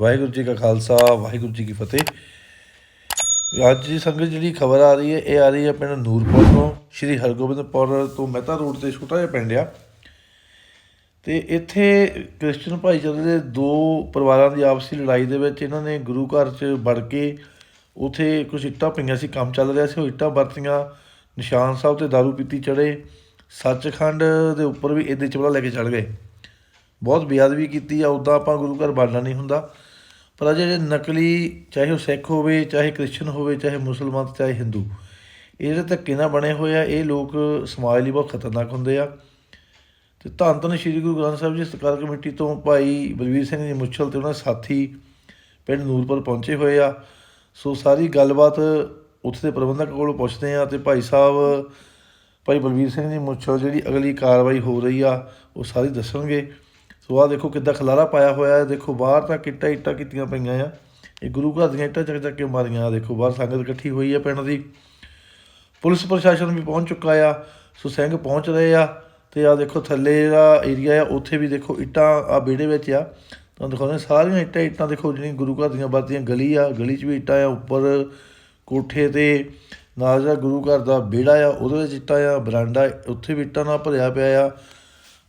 ਵਾਹਿਗੁਰੂ ਜੀ ਕਾ ਖਾਲਸਾ, ਵਾਹਿਗੁਰੂ ਜੀ ਕੀ ਫਤਿਹ। ਅੱਜ ਦੀ ਸੰਗਤ ਜਿਹੜੀ ਖਬਰ ਆ ਰਹੀ ਹੈ, ਇਹ ਆ ਰਹੀ ਹੈ ਪਿੰਡ ਨੂਰਪੁਰ ਤੋਂ, ਸ਼੍ਰੀ ਹਰਗੋਬਿੰਦਪੁਰ ਤੋਂ ਮਹਿਤਾ ਰੋਡ ਤੇ ਛੋਟਾ ਜਿਹਾ ਪਿੰਡ ਆ। ਤੇ ਇੱਥੇ ਕ੍ਰਿਸਚਨ ਭਾਈਚਾਰੇ ਦੇ ਦੋ ਪਰਿਵਾਰਾਂ ਦੀ ਆਪਸੀ ਲੜਾਈ ਦੇ ਵਿੱਚ ਇਹਨਾਂ ਨੇ ਗੁਰੂ ਘਰ 'ਚ ਵੜ ਕੇ ਉਥੇ ਕੁਝ ਇੱਟਾਂ ਪਈਆਂ ਸੀ, ਕੰਮ ਚੱਲ ਰਿਹਾ ਸੀ, ਉਹ ਇੱਟਾਂ ਵਰਤੀਆਂ, ਨਿਸ਼ਾਨ ਸਾਹਿਬ ਤੇ ਦਾਰੂ ਪੀਤੀ ਚੜੇ ਸੱਚਖੰਡ ਦੇ ਉੱਪਰ ਵੀ ਇਹਦੇ ਚਪਲਾ ਲੈ ਕੇ ਚੜ ਗਏ। ਬਹੁਤ ਬੇਅਦਬੀ ਕੀਤੀ ਆ ਉਦਾਂ ਆਪਾਂ ਗੁਰੂ ਘਰ ਬਾੜਨਾ ਨਹੀਂ ਹੁੰਦਾ। ਪਰ ਆਹ ਜਿਹੜੇ ਨਕਲੀ, ਚਾਹੇ ਉਹ ਸਿੱਖ ਹੋਵੇ, ਚਾਹੇ ਕ੍ਰਿਸਚਨ ਹੋਵੇ, ਚਾਹੇ ਮੁਸਲਮਾਨ, ਚਾਹੇ ਹਿੰਦੂ ਇਹ ਜਿਹੜੇ ਧੱਕੇ ਨਾਲ ਬਣੇ ਹੋਏ ਆ, ਇਹ ਲੋਕ ਸਮਾਜ ਲਈ ਬਹੁਤ ਖਤਰਨਾਕ ਹੁੰਦੇ ਆ। ਤੇ ਧੰਨ ਧੰਨ ਸ਼੍ਰੀ ਗੁਰੂ ਗ੍ਰੰਥ ਸਾਹਿਬ ਜੀ ਸਤਕਾਰ ਕਮੇਟੀ ਤੋਂ ਭਾਈ ਬਲਵੀਰ ਸਿੰਘ ਜੀ ਮੁੱਛਲ ਤੇ ਉਹਨਾਂ ਦੇ ਸਾਥੀ ਪਿੰਡ ਨੂਰਪੁਰ ਪਹੁੰਚੇ ਹੋਏ ਆ। ਸੋ ਸਾਰੀ ਗੱਲਬਾਤ ਉੱਥੇ ਦੇ ਪ੍ਰਬੰਧਕ ਕੋਲੋਂ ਪੁੱਛਦੇ ਆ ਤੇ ਭਾਈ ਸਾਹਿਬ, ਭਾਈ ਬਲਵੀਰ ਸਿੰਘ ਜੀ ਮੁੱਛਲ ਜਿਹੜੀ ਅਗਲੀ ਕਾਰਵਾਈ ਹੋ ਰਹੀ ਆ, ਉਹ ਸਾਰੀ ਦੱਸਣਗੇ। ਸੋ ਆਹ ਦੇਖੋ ਕਿੱਦਾਂ ਖਲਾਰਾ ਪਾਇਆ ਹੋਇਆ ਹੈ। ਦੇਖੋ ਬਾਹਰ ਤਾਂ ਕਿੱਟਾ ਇੱਟਾਂ ਕੀਤੀਆਂ ਪਈਆਂ ਆ। ਇਹ ਗੁਰੂ ਘਰ ਦੀਆਂ ਇੱਟਾਂ ਚੱਕ ਚੱਕ ਕੇ ਮਾਰੀਆਂ ਆ। ਦੇਖੋ ਬਾਹਰ ਸੰਗਤ ਇਕੱਠੀ ਹੋਈ ਆ ਪਿੰਡ ਦੀ। ਪੁਲਿਸ ਪ੍ਰਸ਼ਾਸਨ ਵੀ ਪਹੁੰਚ ਚੁੱਕਾ ਆ। ਸੋ ਸਿੰਘ ਪਹੁੰਚ ਰਹੇ ਆ ਤੇ ਆ ਦੇਖੋ ਥੱਲੇ ਜਿਹੜਾ ਏਰੀਆ ਆ। ਉੱਥੇ ਵੀ ਦੇਖੋ ਇੱਟਾਂ ਆ ਵਿਹੜੇ ਵਿੱਚ ਆ। ਤੁਹਾਨੂੰ ਦਿਖਾਉਂਦੇ ਸਾਰੀਆਂ ਇੱਟਾਂ ਇੱਟਾਂ ਦੇਖੋ ਜਿਹੜੀਆਂ ਗੁਰੂ ਘਰ ਦੀਆਂ ਵਰਤੀਆਂ ਗਲੀ ਆ। ਗਲੀ 'ਚ ਵੀ ਇੱਟਾਂ ਆ। ਉੱਪਰ ਕੋਠੇ ਤੇ ਨਾਲ ਜਿਹੜਾ ਗੁਰੂ ਘਰ ਦਾ ਵਿਹੜਾ ਆ, ਉਹਦੇ ਵਿੱਚ ਇੱਟਾਂ ਆ। ਬਰਾਂਡਾ, ਉੱਥੇ ਵੀ ਇੱਟਾਂ ਨਾਲ ਭਰਿਆ ਪਿਆ ਆ।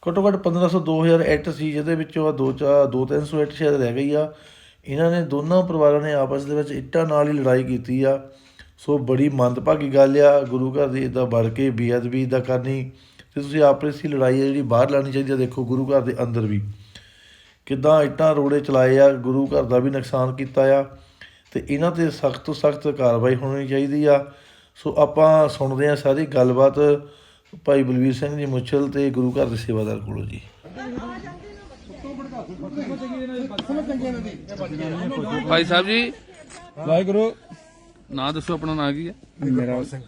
ਘੱਟੋ ਘੱਟ 1500 2000 ਇੱਟ ਸੀ, ਜਿਹਦੇ ਵਿੱਚੋਂ ਆ ਦੋ ਚਾਰ, ਦੋ ਤਿੰਨ ਸੌ ਇੱਟ ਸ਼ਾਇਦ ਰਹਿ ਗਈ ਆ। ਇਹਨਾਂ ਨੇ ਦੋਨਾਂ ਪਰਿਵਾਰਾਂ ਨੇ ਆਪਸ ਦੇ ਵਿੱਚ ਇੱਟਾਂ ਨਾਲ ਹੀ ਲੜਾਈ ਕੀਤੀ ਆ। ਸੋ ਬੜੀ ਮੰਦਭਾਗੀ ਗੱਲ ਆ, ਗੁਰੂ ਘਰ ਦੀ ਇਦਾਂ ਵੜ ਕੇ ਬੇਅਦਬੀ ਦਾ ਕਰਨੀ ਤੇ ਤੁਸੀਂ ਆਪਸ ਦੀ ਲੜਾਈ ਆ ਜਿਹੜੀ ਬਾਹਰ ਲਾਣੀ ਚਾਹੀਦੀ ਆ, ਦੇਖੋ ਗੁਰੂ ਘਰ ਦੇ ਅੰਦਰ ਵੀ। ਕਿੱਦਾਂ ਇੱਟਾਂ ਰੋੜੇ ਚਲਾਏ ਆ, ਗੁਰੂ ਘਰ ਦਾ ਵੀ ਨੁਕਸਾਨ ਕੀਤਾ ਆ ਤੇ ਇਹਨਾਂ ਤੇ ਸਖਤ ਤੋਂ ਸਖਤ ਕਾਰਵਾਈ ਹੋਣੀ ਚਾਹੀਦੀ ਆ। ਸੋ ਆਪਾਂ ਸੁਣਦੇ ਆ ਸਾਰੀ ਗੱਲਬਾਤ ਭਾਈ ਬਲਵੀਰ ਸਿੰਘ ਜੀ ਮੁੱਛਲ ਤੇ ਗੁਰੂ ਘਰ ਦੇ ਸੇਵਾਦਾਰ ਕੋਲੋਂ ਜੀ। ਭਾਈ ਸਾਹਿਬ ਜੀ। ਵਾਹਿਗੁਰੂ। ਨਾਂ ਦੱਸੋ ਆਪਣਾ ਨਾਂ ਕੀ ਹੈ? ਮੇਰਾ ਸਿੰਘ।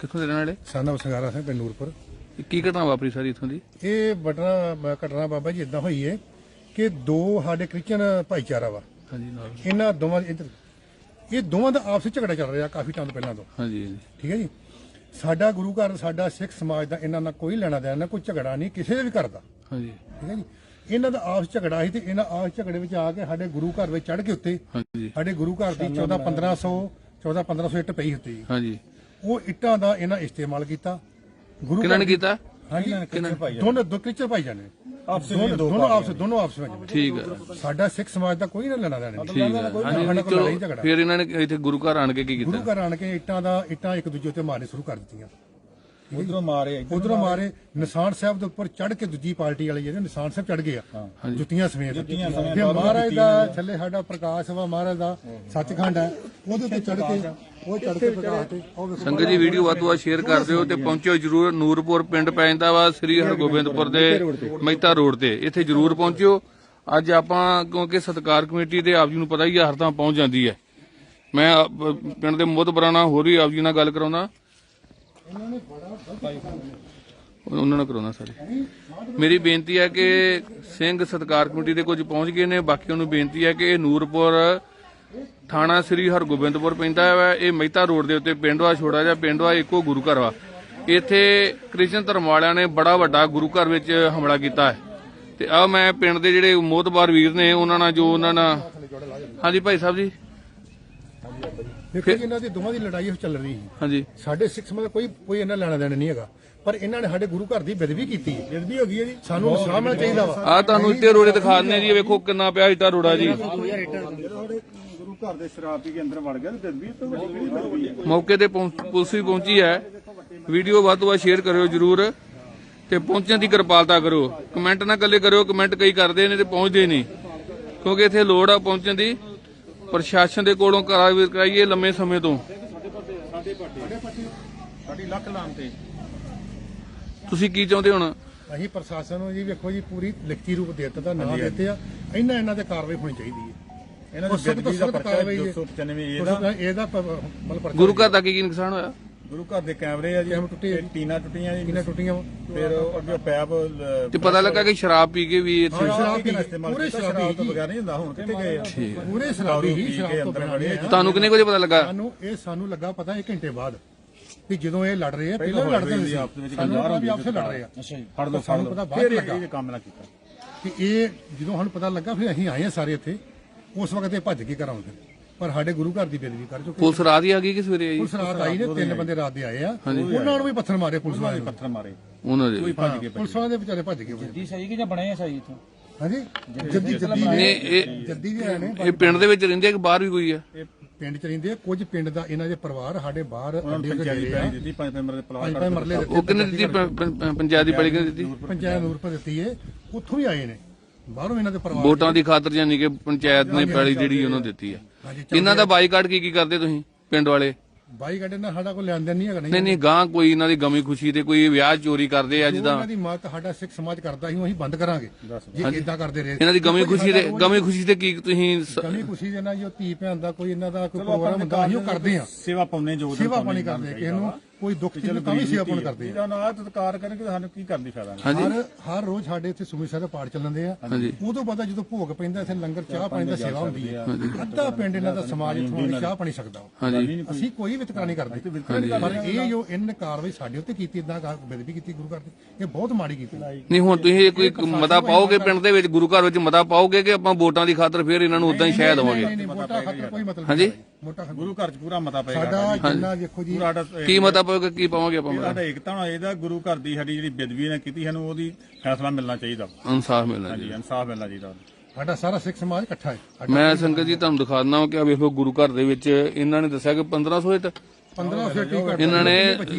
ਕਿੱਥੋਂ ਦੇ ਰਹਿਣ ਵਾਲੇ? ਸਾਨਾ ਸੰਗਾਰਾ ਸਿੰਘ ਪਿੰਡ ਨੂਰਪੁਰ। ਇਹ ਕੀ ਘਟਨਾ ਵਾਪਰੀ ਸਾਰੀ ਇੱਥੋਂ ਦੀ? ਇਹ ਬਟਨਾ ਘਟਨਾ ਬਾਬਾ ਜੀ ਇਦਾਂ ਹੋਈ ਹੈ ਕਿ ਦੋ ਸਾਡੇ ਕ੍ਰਿਸਚਨ ਭਾਈਚਾਰਾ ਵਾ। ਹਾਂਜੀ ਨਾਲ। ਇਹਨਾਂ ਦੋਵਾਂ ਦੇ ਇੱਧਰ ਇਹ ਦੋਵਾਂ ਦਾ ਆਪਸ ਵਿੱਚ ਝਗੜਾ ਚੱਲ ਰਿਹਾ ਕਾਫੀ ਟਾਈਮ ਪਹਿਲਾਂ ਤੋਂ। ਹਾਂਜੀ ਹਾਂਜੀ। ਠੀਕ ਹੈ ਜੀ? ਸਾਡਾ ਗੁਰੂ ਘਰ ਸਾਡਾ ਸਿੱਖ ਸਮਾਜ ਦਾ ਇਹਨਾਂ ਨਾਲ ਕੋਈ ਲੈਣਾ ਦੇਣਾ ਕੋਈ ਝਗੜਾ ਨਹੀਂ ਕਿਸੇ ਦੇ ਵੀ ਕਰਦਾ ਹਾਂਜੀ। ਠੀਕ ਹੈ ਜੀ? ਇਹਨਾਂ ਦਾ ਆਪਸ ਝਗੜਾ ਸੀ ਤੇ ਇਹਨਾਂ ਆਪਸ ਝਗੜੇ ਵਿੱਚ ਆ ਕੇ ਸਾਡੇ ਗੁਰੂ ਘਰ ਵਿੱਚ ਚੜ ਕੇ ਉੱਤੇ ਹਾਂਜੀ। ਸਾਡੇ ਗੁਰੂ ਘਰ ਦੀ 14 1500 14 1500 ਇੱਟ ਪਈ ਹੁੰਦੀ ਹਾਂਜੀ। ਉਹ ਇੱਟਾਂ ਦਾ ਇਹਨਾਂ ਇਸਤੇਮਾਲ ਕੀਤਾ। ਗੁਰੂ ਕਿਹਨਾਂ ਨੇ ਕੀਤਾ? ਹਾਂਜੀ ਦੋਨੋਂ ਦੋ ਕ੍ਰਿਸਚਨ ਭਾਈ ਜਾਨੇ ਆਪਸ ਦੋਨੋਂ ਆਪਸ ਦੋਨੋਂ ਆਪਸ ਵਿੱਚ ਠੀਕ ਹੈ ਸਾਡਾ ਸਿੱਖ ਸਮਾਜ ਦਾ ਕੋਈ ਨਾ ਲੈਣਾ ਦੇਣਾ ਠੀਕ ਹੈ ਹਾਂਜੀ ਚਲੋ ਫਿਰ ਇਹਨਾਂ ਨੇ ਇੱਥੇ ਗੁਰੂ ਘਰ ਆਣ ਕੇ ਕੀ ਗੁਰੂ ਕੀਤਾ ਘਰ ਆਣ ਕੇ ਇੱਟਾਂ ਦਾ ਇੱਟਾਂ ਇੱਕ ਦੂਜੇ ਉੱਤੇ ਮਾਰਨੇ ਸ਼ੁਰੂ ਕਰ ਦਿੱਤੀਆਂ। ਉਧਰੋਂ ਮਾਰੇ ਉਧਰੋਂ ਮਾਰੇ। ਨਿਸ਼ਾਨ ਸਾਹਿਬ ਦੇ ਉੱਪਰ ਚੜ ਕੇ ਦੂਜੀ ਪਾਰਟੀ ਵਾਲੇ ਜਿਹੜੇ ਨਿਸ਼ਾਨ ਸਾਹਿਬ ਚੜ ਗਏ ਆ ਜੁੱਤੀਆਂ ਸਮੇਤ। ਫਿਰ ਮਹਾਰਾਜ ਦਾ ਥੱਲੇ ਸਾਡਾ ਪ੍ਰਕਾਸ਼ ਵਾ ਮਹਾਰਾਜ ਦਾ ਸੱਚਖੰਡ ਹੈ। ਉਹਦੇ ਉੱਤੇ ਚੜ ਕੇ ਉਹ ਚੜ ਕੇ ਪ੍ਰਕਾਸ਼ ਤੇ ਉਹ ਵੇਖੋ ਸੰਗਤ ਜੀ ਵੀਡੀਓ ਵੱਧ ਤੋਂ ਵੱਧ ਸ਼ੇਅਰ ਕਰ ਦਿਓ ਤੇ ਪਹੁੰਚਿਓ ਜਰੂਰ ਨੂਰਪੁਰ ਪਿੰਡ ਪੈ ਜਾਂਦਾ ਵਾ ਸ੍ਰੀ ਹਰਗੋਬਿੰਦਪੁਰ ਦੇ ਮਹਿਤਾ ਰੋਡ ਤੇ। ਇੱਥੇ ਜਰੂਰ ਪਹੁੰਚਿਓ। ਅੱਜ ਆਪਾਂ ਕਿਉਂਕਿ ਸਤਕਾਰ ਕਮੇਟੀ ਦੇ ਆਪ ਜੀ ਨੂੰ ਪਤਾ ਹੀ ਆ ਹਰ ਤਾਂ ਪਹੁੰਚ ਜਾਂਦੀ ਹੈ। ਮੈਂ ਅ, ਪਿੰਡ ਦੇ ਮੁੱਦਬਰਾਂ ਨਾਲ ਹੋਰ ਵੀ ਆਪ ਜੀ ਨਾਲ ਗੱਲ ਕਰਾਉਣਾ। ਉਹਨਾਂ ਨਾਲ ਕਰਾਉਣਾ ਸਾਰੇ ਮੇਰੀ ਬੇਨਤੀ ਹੈ ਕਿ ਸਿੰਘ ਸਤਕਾਰ ਕਮੇਟੀ ਦੇ ਕੁਝ ਪਹੁੰਚ ਗਏ ਨੇ ਬਾਕੀਆਂ ਨੂੰ ਬੇਨਤੀ ਹੈ ਕਿ ਇਹ ਨੂਰਪੁਰ ਥਾਣਾ ਸ੍ਰੀ ਹਰਗੋਬਿੰਦਪੁਰ ਪੈਂਦਾ ਹੈ। ਇਹ ਮਹਿਤਾ ਰੋਡ ਦੇ ਉੱਤੇ ਪਿੰਡਵਾ ਛੋੜਾ ਜਿਹਾ ਪਿੰਡਵਾ ਇੱਕੋ ਗੁਰੂ ਘਰ ਵਾ। ਇੱਥੇ ਕ੍ਰਿਸ਼ਨ ਧਰਮ ਵਾਲਿਆਂ ਨੇ ਬੜਾ ਵੱਡਾ ਗੁਰੂ ਘਰ ਵਿੱਚ ਹਮਲਾ ਕੀਤਾ ਹੈ। ਤੇ ਆ ਮੈਂ ਪਿੰਡ ਦੇ ਜਿਹੜੇ ਮੋਹਤਬਾਰ ਵੀਰ ਨੇ ਉਹਨਾਂ ਨਾਲ ਜੋ ਉਹਨਾਂ ਨਾਲ ਹਾਂਜੀ ਭਾਈ ਸਾਹਿਬ ਜੀ। ਦੇਖੋ ਜੀ ਇਹਨਾਂ ਦੀ ਦੋਵਾਂ ਦੀ ਲੜਾਈ ਚੱਲ ਰਹੀ ਸੀ ਹਾਂਜੀ। ਸਾਡੇ ਸਿੱਖ ਸਮਾਜ ਦਾ ਕੋਈ ਕੋਈ ਇਹਨਾਂ ਲੈਣਾ ਦੇਣਾ ਨਹੀਂ ਹੈਗਾ। ਪਰ ਇਹਨਾਂ ਨੇ ਸਾਡੇ ਗੁਰੂ ਘਰ ਦੀ ਬੇਦਬੀ ਕੀਤੀ ਹੈ। ਬੇਦਬੀ ਹੋ ਗਈ ਹੈ ਜੀ। ਸਾਨੂੰ ਮਿਲਣਾ ਚਾਹੀਦਾ ਵਾ। ਆ ਤੁਹਾਨੂੰ ਇੱਟੇ ਰੋੜੇ ਦਿਖਾ ਦਿੰਦੇ ਜੀ ਵੇਖੋ ਕਿੰਨਾ ਪਿਆ ਇੱਟਾ ਰੋੜਾ ਜੀ। ਘਰ ਦੇ ਸ਼ਰਾਬ ਪੀ ਕੇ ਅੰਦਰ ਵੜ ਗਿਆ ਤੇ ਤਦਬੀਰ ਤੋਂ ਵੱਡੀ ਕਿਹੜੀ ਤਦਬੀਰ ਹੈ ਮੌਕੇ ਤੇ ਪਹੁੰਚ- ਪੁਲਿਸ ਵੀ ਪਹੁੰਚੀ ਹੈ। ਵੀਡੀਓ ਵੱਧ ਤੋਂ ਵੱਧ ਸ਼ੇਅਰ ਕਰਿਓ ਜਰੂਰ ਤੇ ਪਹੁੰਚਣ ਦੀ ਕਿਰਪਾਲਤਾ ਕਰੋ। ਕਮੈਂਟ ਨਾ ਕੱਲੇ ਕਰਿਓ ਕਮੈਂਟ ਕਈ ਕਰਦੇ ਨੇ ਤੇ ਪਹੁੰਚਦੇ ਨਹੀਂ। ਕਿਉਂਕਿ ਇੱਥੇ ਲੋੜ ਆ ਪਹੁੰਚਣ ਦੀ। ਪ੍ਰਸ਼ਾਸਨ ਦੇ ਕੋਲੋਂ ਕਰਾਈ ਕਰਾਈਏ ਲੰਮੇ ਸਮੇਂ ਤੋਂ। ਸਾਡੀ ਲੱਖ ਲਾਮ ਤੇ। ਤੁਸੀਂ ਕੀ ਚਾਹੁੰਦੇ ਹੁਣ? ਅਸੀਂ ਪ੍ਰਸ਼ਾਸਨ ਨੂੰ ਜੀ ਵੇਖੋ ਜੀ ਪੂਰੀ ਲਿਖਤੀ ਰੂਪ ਦੇ ਦਿੱਤਾ ਨਾਂ ਦਿੱਤੇ ਆ। ਇਹਨਾਂ ਇਹਨਾਂ ਤੇ ਕਾਰਵਾਈ ਹੋਣੀ ਚਾਹੀਦੀ ਹੈ। ਇਹਨਾਂ ਉਹ ਦੀ ਸਖਤ ਤੋਂ ਬੇਦਬੀ ਦਾ ਸਖਤ ਪਰਚਾ ਕਾਰਵਾਈ ਹੈ 295 ਇਹਦਾ ਇਹਦਾ ਪ- ਮਤਲਬ ਪਰਚਾ ਗੁਰੂ ਘਰ ਦਾ ਕੀ ਕੀ ਨੁਕਸਾਨ ਹੋਇਆ? ਗੁਰੂ ਘਰ ਦੇ ਕੈਮਰੇ ਆ ਜੀ। ਕੈਮਰੇ ਟੁੱਟੇ। ਇਹ ਟੀਨਾ ਟੁੱਟੀਆਂ ਜੀ। ਕਿੰਨਾ ਟੁੱਟੀਆਂ। ਵਾ ਫਿਰ ਉਹ ਅੱਗੇ ਪੈਪ ਲ- ਤੇ ਪਤਾ ਲੱਗਾ ਕਿ ਸ਼ਰਾਬ ਪੀ ਕੇ ਵੀ ਇੱਥੇ ਸ਼ਰਾਬ ਪੀ ਕੇ ਇਸਤੇਮਾਲ ਪੂਰੇ ਕੀਤਾ, ਸ਼ਰਾਬੀ ਸ਼ਰਾਬ ਤੋਂ। ਬਗੈਰ ਨਹੀਂ ਹੁੰਦਾ ਹੁਣ ਕਿੱਥੇ ਗਏ ਆ? ਪੂਰੇ ਸ਼ਰਾਬੀ ਹੀ ਸ਼ਰਾਬ ਤੋਂ ਅੰਦਰ ਬਣਾਏ ਆ। ਤੁਹਾਨੂੰ ਕਿੰਨੇ ਕੁ ਵਜੇ ਪਤਾ ਲੱਗਾ? ਸਾਨੂੰ ਇਹ ਸਾਨੂੰ ਲੱਗਾ ਪਤਾ 1 ਘੰਟੇ ਬਾਅਦ ਵੀ ਜਦੋਂ ਇਹ ਲੜ ਰਹੇ ਆ ਪਹਿਲਾਂ ਲੜਦੇ ਸੀ ਆਪਸ ਵਿੱਚ ਵੀ ਆਪਸੇ ਲੜ ਰਹੇ ਆ। ਫੜ ਲਓ ਸਾਨੂੰ ਫੜ ਪਤਾ ਲਓ ਬਾਅਦ ਫਿਰ ਲੱਗਾ। ਇਹ ਕੰਮ ਨਾ ਕੀਤਾ। ਕਿ ਇਹ ਜਦੋਂ ਸਾਨੂੰ ਪਤਾ ਲੱਗਾ ਫਿਰ ਅਸੀਂ ਆਏ ਆ ਸਾਰੇ ਇੱਥੇ। ਉਸ ਵਕਤ ਇਹ ਭੱਜ ਕੇ ਕਰਾਉਂਦੇ ਪਰ ਸਾਡੇ ਗੁਰੂ ਘਰ ਦੀ ਬੇਦਬੀ ਕਰ ਚੁੱਕੇ ਪੁਲਿਸ ਰਾਤ ਹੀ ਆ ਗਈ ਕਿ ਸਵੇਰੇ ਆਈ? ਪੁਲਿਸ ਰਾਤ ਆਈ ਨੇ ਤਿੰਨ ਬੰਦੇ ਰਾਤ ਦੇ ਆਏ ਆ। ਉਹਨਾਂ ਨੂੰ ਵੀ ਪੱਥਰ ਮਾਰੇ ਪੁਲਿਸ ਵਾਲੇ ਨੇ। ਪੱਥਰ ਮਾਰੇ। ਉਹਨਾਂ ਦੇ ਪੁਲਿਸ ਵਾਲੇ ਦੇ ਵਿਚਾਰੇ ਭੱਜ ਗਏ ਜੀ ਸਹੀ ਕਿ ਜਾਂ ਬਣੇ ਆ ਸਹੀ ਇਥੋਂ? ਹਾਂਜੀ ਜੱਦੀ ਜੱਦੀ ਨੇ ਨੇ ਇਹ ਜੱਦੀ ਵੀ ਆਏ ਨੇ। ਇਹ ਪਿੰਡ ਦੇ ਵਿੱਚ ਰਹਿੰਦੇ ਆ ਕਿ ਬਾਹਰ ਵੀ ਕੋਈ ਆ? ਪਿੰਡ ਚ ਰਹਿੰਦੇ ਆ, ਕੁਝ ਪਿੰਡ ਦਾ ਇਹਨਾਂ ਦੇ ਪਰਿਵਾਰ ਸਾਡੇ ਬਾਹਰ ਅੱਡੇ ਪੰਚਾਇਤੀ ਡੇਰੇ ਆ ਪੈਲੀ ਦਿੱਤੀ ਪੰਜ ਮੈਂਬਰ ਦੇ ਪਲਾਟ ਪੰਜ ਪੰਜ ਮਰਲੇ ਉਹ ਕਿੰਨੇ ਦਿੱਤੀ? ਪ- ਪ- ਪੰਚਾਇਤ ਦੀ ਪੈਲੀ ਕਿੰਨੇ ਦਿੱਤੀ? ਪੰਚਾਇਤ ਨੂਰਪੁਰ ਦਿੱਤੀ ਏ ਉੱਥੋਂ ਵੀ ਆਏ ਨੇ। ਬਾਹਰੋਂ ਇਹਨਾਂ ਦੇ ਪਰਿਵਾਰ ਵੋਟਾਂ ਦੀ ਖਾਤਰ ਯਾਨੀ ਕਿ ਪੰਚਾਇਤ ਨੇ ਪੈਲੀ ਜਿਹੜੀ ਉਹਨਾਂ ਦਿੱਤੀ ਆ। ਇਹਨਾਂ ਦਾ ਬਾਈਕਾਟ ਕੀ ਕੀ ਕਰਦੇ ਤੁਸੀਂ ਪਿੰਡ ਵਾਲੇ? ਬਾਈ ਨਾਲ ਸਾਡਾ ਕੋਈ ਲੈਣ ਦੇਣ ਨਹੀਂ ਹੈਗਾ ਨਹੀਂ ਨਹੀਂ ਗਾਂ ਕੋਈ ਇਹਨਾਂ ਦੀ ਗਮੀ ਖੁਸ਼ੀ ਤੇ ਕੋਈ ਵਿਆਹ ਚੋਰੀ ਕਰਦੇ ਆ ਜਿੱਦਾਂ ਇਹਨਾਂ ਦੀ ਮਤ ਸਾਡਾ ਸਿੱਖ ਸਮਾਜ ਕਰਦਾ ਸੀ ਉਹ ਅਸੀਂ ਬੰਦ ਕਰਾਂਗੇ। ਜੇ ਇਦਾਂ ਕਰਦੇ ਰਹੇ। ਇਹਨਾਂ ਦੀ ਗਮੀ ਖੁਸ਼ੀ ਤੇ ਗਮੀ ਖੁਸ਼ੀ ਤੇ ਕੀ ਤੁਸੀਂ ਕਮੀ ਖੁਸ਼ੀ ਦੇ ਨਾਲ ਜੋ ਧੀ ਭੈਣ ਦਾ ਕੋਈ ਇਹਨਾਂ ਦਾ ਕੋਈ ਪ੍ਰੋਗਰਾਮ ਹੁੰਦਾ ਅਸੀਂ ਉਹ ਕਰਦੇ ਆ ਸੇਵਾ ਪਾਉਣੇ ਜੋ ਸੇਵਾ ਪਾਣੀ ਕਰਦੇ ਕਿਸੇ ਨੂੰ ਕੋਈ ਦੁੱਖ ਚੀਜ਼ ਤਾਂ ਵੀ ਸੇਵਾ ਪਾਣੀ ਕਰਦੇ ਆ ਇਹਦਾ ਨਾਲ ਤਤਕਾਰ ਕਰਨਗੇ ਸਾਨੂੰ ਕੀ ਕਰਨ ਦੀ ਫਾਇਦਾ ਹਰ ਹਰ ਰੋਜ਼ ਸਾਡੇ ਇੱਥੇ ਸੁਮੀ ਸਾਹਿਬ ਦੇ ਪਾਠ ਚੱਲਦੇ ਆ ਹਾਂਜੀ ਉਦੋਂ ਪਤਾ ਜਦੋਂ ਭੋਗ ਪੈਂਦਾ ਇੱਥੇ ਲੰਗਰ ਚਾਹ ਪਾਣੀ ਦਾ ਸੇਵਾ ਹੁੰਦੀ ਹੈ ਅੱਧਾ ਪਿੰਡ ਇਹਨਾਂ ਦਾ ਸਮਾਜ ਇੱਥੋਂ ਆ ਚਾਹ ਪਾਣੀ ਸਕਦਾ ਅਸੀਂ ਕੋਈ ਵਿਤਕਰਾ ਨਹੀਂ ਕਰਦੇ ਪਰ ਇਹ ਜੋ ਇਹਨਾਂ ਕਾਰਵਾਈ ਸਾਡੇ ਉੱਤੇ ਕੀਤੀ ਇਦਾਂ ਬੇਦਬੀ ਕੀਤੀ ਗੁਰੂ ਘਰ ਦੀ ਇਹ ਬਹੁਤ ਮਾੜੀ ਕੀਤੀ ਨਹੀਂ ਹੁਣ ਤੁਸੀਂ ਇਹ ਕੋਈ ਮਤਾ ਪਾਓਗੇ ਪਿੰਡ ਦੇ ਵਿੱਚ ਗੁਰੂ ਘਰ ਵਿੱਚ ਮਤਾ ਪਾਓਗੇ ਕਿ ਆਪਾਂ ਵੋਟਾਂ ਦੀ ਖਾਤਰ ਫਿਰ ਇਹਨਾਂ ਨੂੰ ਉਦਾਂ ਹੀ ਕੋਈ ਮਤਲਬ ਹਾਂਜੀ? ਮੋਟਾ ਗੁਰੂ ਘਰ ਚ ਪੂਰਾ ਮਤਾ ਪਏਗਾ ਸਾਡਾ ਜਿੰਨਾ ਦੇਖੋ ਜੀ ਸਾਡਾ ਕੀ ਮਤਾ ਪਾਓਗੇ ਕੀ ਪਾਵਾਂਗੇ ਆਪਾਂ ਸਾਡਾ ਏਕਤਾ ਹੋਣਾ ਇਹਦਾ ਗੁਰੂ ਘਰ ਦੀ ਸਾਡੀ ਜਿਹੜੀ ਬੇਦਬੀ ਨੇ ਕੀਤੀ ਸਾਨੂੰ ਉਹਦੀ ਫੈਸਲਾ ਮਿਲਣਾ ਚਾਹੀਦਾ। ਇਨਸਾਫ ਮਿਲਣਾ ਜੀ ਇਨਸਾਫ ਮਿਲਣਾ ਚਾਹੀਦਾ। ਸਾਡਾ ਸਾਰਾ ਸਿੱਖ ਸਮਾਜ ਇਕੱਠਾ ਹੈ। ਮੈਂ ਸੰਗਤ ਜੀ ਤੁਹਾਨੂੰ ਦਿਖਾ ਦਿੰਦਾ ਕਿ ਆ ਵੇਖੋ ਗੁਰੂ ਘਰ ਦੇ ਵਿੱਚ ਇਹਨਾਂ ਨੇ ਦੱਸਿਆ ਕਿ 1500 ਇੱਟ 15 ਫੀਟ ਹੀ ਘੱਟ ਇਹਨਾਂ ਨੇ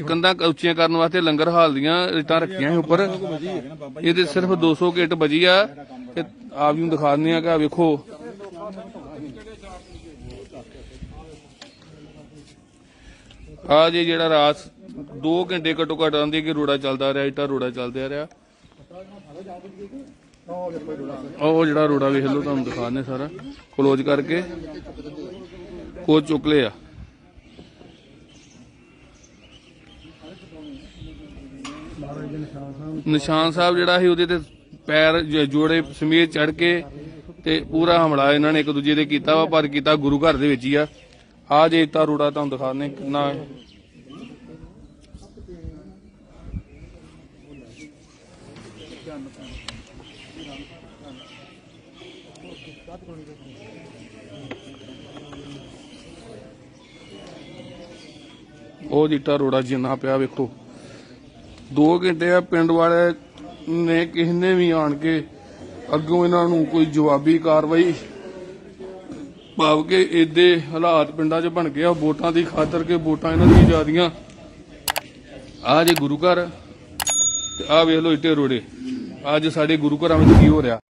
ਕੰਧਾਂ ਉੱਚੀਆਂ ਕਰਨ ਵਾਸਤੇ ਲੰਗਰ ਹਾਲ ਦੀਆਂ ਇੱਟਾਂ ਰੱਖੀਆਂ ਸੀ ਉੱਪਰ। ਇਹਦੇ ਸਿਰਫ 200 ਕੁ ਇੱਟ ਬਜੀ ਆ। ਤੇ ਆਪ ਜੀ ਨੂੰ ਦਿਖਾ ਦਿੰਦੇ ਆ ਕਿ ਆ ਵੇਖੋ ਆ ਜੇ ਜਿਹੜਾ ਰਾਤ 2 ਘੰਟੇ ਘੱਟੋ ਘੱਟ ਆਂਦੀ ਕਿ ਰੋੜਾ ਚੱਲਦਾ ਰਿਹਾ, ਇੱਟਾਂ ਰੋੜਾ ਚੱਲਦਾ ਰਿਹਾ। ਉਹ ਜਿਹੜਾ ਰੋੜਾ ਵੇਖ ਲਓ, ਤੁਹਾਨੂੰ ਦਿਖਾਣੇ ਸਾਰਾ। ਕਲੋਜ਼ ਕਰਕੇ। ਕੋ ਚੁੱਕ ਲਿਆ। ਨਿਸ਼ਾਨ ਸਾਹਿਬ ਜਿਹੜਾ ਸੀ, ਉਹਦੇ ਤੇ ਪੈਰ ਜੋੜੇ ਸਮੇਤ ਚੜ ਕੇ ਤੇ ਪੂਰਾ ਹਮਲਾ ਇਹਨਾਂ ਨੇ ਇੱਕ ਦੂਜੇ ਦੇ ਕੀਤਾ ਵਾ, ਪਰ ਕੀਤਾ ਗੁਰੂ ਘਰ ਦੇ ਵਿੱਚ ਹੀ ਆ। ਆ ਜੇ ਇੱਟਾਂ ਰੋੜਾ ਤੁਹਾਨੂੰ ਦਿਖਾਣੇ ਕਿੰਨਾ ਉਹ ਜਿੱਟਾ ਰੋੜਾ ਜਿੰਨਾ ਪਿਆ ਵੇਖੋ। 2 ਘੰਟੇ ਆ ਪਿੰਡ ਵਾਲੇ ਨੇ ਕਿਸੇ ਨੇ ਵੀ ਆਣ ਕੇ ਅੱਗੋਂ ਇਹਨਾਂ ਨੂੰ ਕੋਈ ਜਵਾਬੀ ਕਾਰਵਾਈ ਭਾਵ ਕਿ ਇਹਦੇ ਹਾਲਾਤ ਪਿੰਡਾਂ 'ਚ ਬਣ ਗਿਆ ਵੋਟਾਂ ਦੀ ਖਾਤਰ ਕੇ ਵੋਟਾਂ ਇਹਨਾਂ ਦੀ ਜਿਆਦੀਆਂ। ਆ ਜੇ ਗੁਰੂ ਘਰ, ਤੇ ਆ ਵੇਖ ਲਓ ਇੱਟੇ ਰੋੜੇ। ਅੱਜ ਸਾਡੇ ਗੁਰੂ ਘਰਾਂ ਵਿੱਚ ਕੀ ਹੋ ਰਿਹਾ?